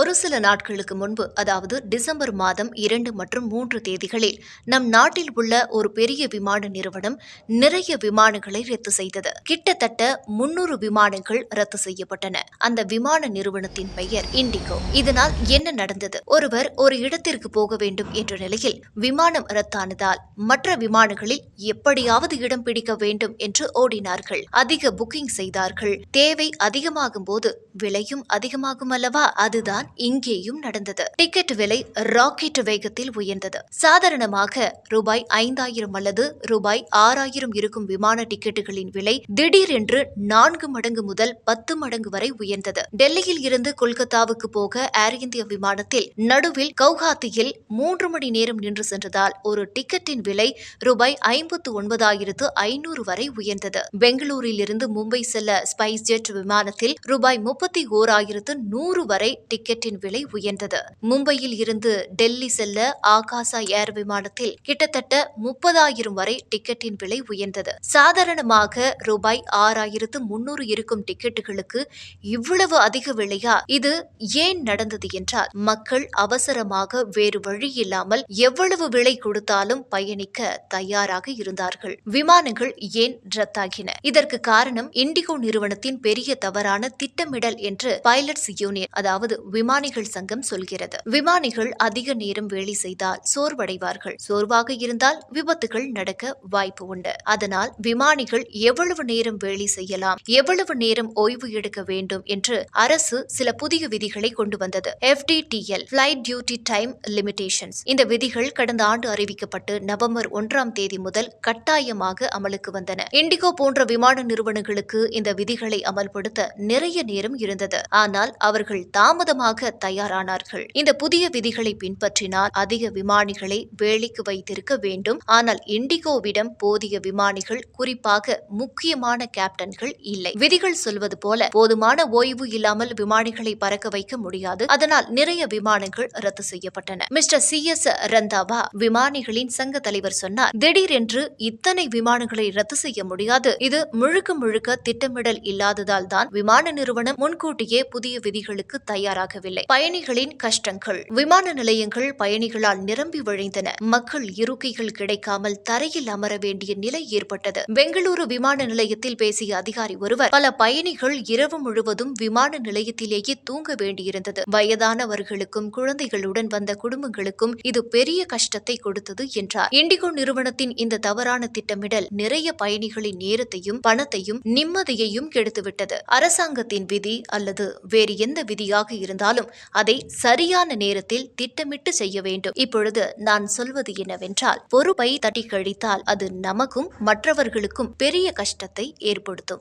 ஒரு சில நாட்களுக்கு முன்பு அதாவது டிசம்பர் மாதம் இரண்டு மற்றும் மூன்று தேதிகளில் நம் நாட்டில் உள்ள ஒரு பெரிய விமான நிறுவனம் நிறைய விமானங்களை ரத்து செய்தது. கிட்டத்தட்ட முன்னூறு விமானங்கள் ரத்து செய்யப்பட்டன. அந்த விமான நிறுவனத்தின் பெயர் இண்டிகோ. இதனால் என்ன நடந்தது? ஒருவர் ஒரு இடத்திற்கு போக வேண்டும் என்ற நிலையில் விமானம் ரத்தானதால் மற்ற விமானங்களில் எப்படியாவது இடம் பிடிக்க வேண்டும் என்று ஓடினார்கள். அதிக புக்கிங் செய்தார்கள். தேவை அதிகமாகும் போது விலையும் அதிகமாகும் அல்லவா? அதுதான் இங்கேயும் நடந்தது. டிக்கெட் விலை ராக்கெட் வேகத்தில் உயர்ந்தது. சாதாரணமாக ரூபாய் ஐந்தாயிரம் அல்லது ரூபாய் ஆறாயிரம் இருக்கும் விமான டிக்கெட்டுகளின் விலை திடீரென்று நான்கு மடங்கு முதல் பத்து மடங்கு வரை உயர்ந்தது. டெல்லியில் இருந்து கொல்கத்தாவுக்கு போக ஏர் இந்தியா விமானத்தில் நடுவில் கவுஹாத்தியில் மூன்று மணி நேரம் நின்று சென்றதால் ஒரு டிக்கெட்டின் விலை ரூபாய் ஐம்பத்து ஒன்பதாயிரத்து ஐநூறு வரை உயர்ந்தது. பெங்களூரில் இருந்து மும்பை செல்ல ஸ்பைஸ் ஜெட் விமானத்தில் ரூபாய் முப்பத்தி ஓராயிரத்து நூறு வரை டிக்கெட் டிக்கெட்டின் விலை உயர்ந்தது. மும்பையில் இருந்து டெல்லி செல்ல ஆகாசா ஏர் விமானத்தில் கிட்டத்தட்ட முப்பதாயிரம் வரை டிக்கெட்டின் விலை உயர்ந்தது. சாதாரணமாக ரூபாய் ஆறாயிரத்து முன்னூறு இருக்கும் டிக்கெட்டுகளுக்கு இவ்வளவு அதிக விலையா? இது ஏன் நடந்தது என்றால் மக்கள் அவசரமாக வேறு வழி இல்லாமல் எவ்வளவு விலை கொடுத்தாலும் பயணிக்க தயாராக இருந்தார்கள். விமானங்கள் ஏன் ரத்தாகின? இதற்கு காரணம் இண்டிகோ நிறுவனத்தின் பெரிய தவறான திட்டமிடல் என்று பைலட்ஸ் யூனியன் அதாவது விமான விமானிகள் சங்கம் சொல்கிறது. விமானிகள் அதிக நேரம் வேலை செய்தால் சோர்வடைவார்கள். சோர்வாக இருந்தால் விபத்துகள் நடக்க வாய்ப்பு உண்டு. அதனால் விமானிகள் எவ்வளவு நேரம் வேலை செய்யலாம் எவ்வளவு நேரம் ஓய்வு எடுக்க வேண்டும் என்று அரசு சில புதிய விதிகளை கொண்டு வந்தது. FDTL flight duty time limitations இந்த விதிகள் கடந்த ஆண்டு அறிவிக்கப்பட்டு நவம்பர் ஒன்றாம் தேதி முதல் கட்டாயமாக அமலுக்கு வந்தன. இண்டிகோ போன்ற விமான நிறுவனங்களுக்கு இந்த விதிகளை அமல்படுத்த நிறைய நேரம் இருந்தது. ஆனால் அவர்கள் தாமதமாக தயாரானார்கள். இந்த புதிய விதிகளை பின்பற்றினால் அதிக விமானிகளை வேலைக்கு வைத்திருக்க வேண்டும். ஆனால் இண்டிகோவிடம் போதிய விமானிகள் குறிப்பாக முக்கியமான கேப்டன்கள் இல்லை. விதிகள் சொல்வது போல போதுமான ஓய்வு இல்லாமல் விமானிகளை பறக்க வைக்க முடியாது. அதனால் நிறைய விமானங்கள் ரத்து செய்யப்பட்டன. Mister C. எஸ். ரந்தாவா விமானிகளின் சங்க தலைவர் சொன்னார் திடீரென்று இத்தனை விமானங்களை ரத்து செய்ய முடியாது. இது முழுக்க முழுக்க திட்டமிடல் இல்லாததால் தான் விமான நிறுவனம் முன்கூட்டியே புதிய விதிகளுக்கு தயாராகவில்லை. பயணிகளின் கஷ்டங்கள். விமான நிலையங்கள் பயணிகளால் நிரம்பி வழிந்தன. மக்கள் இருக்கைகள் கிடைக்காமல் தரையில் அமர வேண்டிய நிலை ஏற்பட்டது. பெங்களூரு விமான நிலையத்தில் பேசிய அதிகாரி ஒருவர் பல பயணிகள் இரவு முழுவதும் விமான நிலையத்திலேயே தூங்க வேண்டியிருந்தது. வயதானவர்களுக்கும் குழந்தைகளுடன் வந்த குடும்பங்களுக்கும் இது பெரிய கஷ்டத்தை கொடுத்தது என்றார். இண்டிகோ நிறுவனத்தின் இந்த தவறான திட்டமிடல் நிறைய பயணிகளின் நேரத்தையும் பணத்தையும் நிம்மதியையும் கெடுத்துவிட்டது. அரசாங்கத்தின் விதி அல்லது வேறு எந்த விதியாக இருந்தால் இருந்தாலும் அதை சரியான நேரத்தில் திட்டமிட்டு செய்ய வேண்டும். இப்பொழுது நான் சொல்வது என்னவென்றால் பொறுப்பை தட்டி கழித்தால் அது நமக்கும் மற்றவர்களுக்கும் பெரிய கஷ்டத்தை ஏற்படுத்தும்.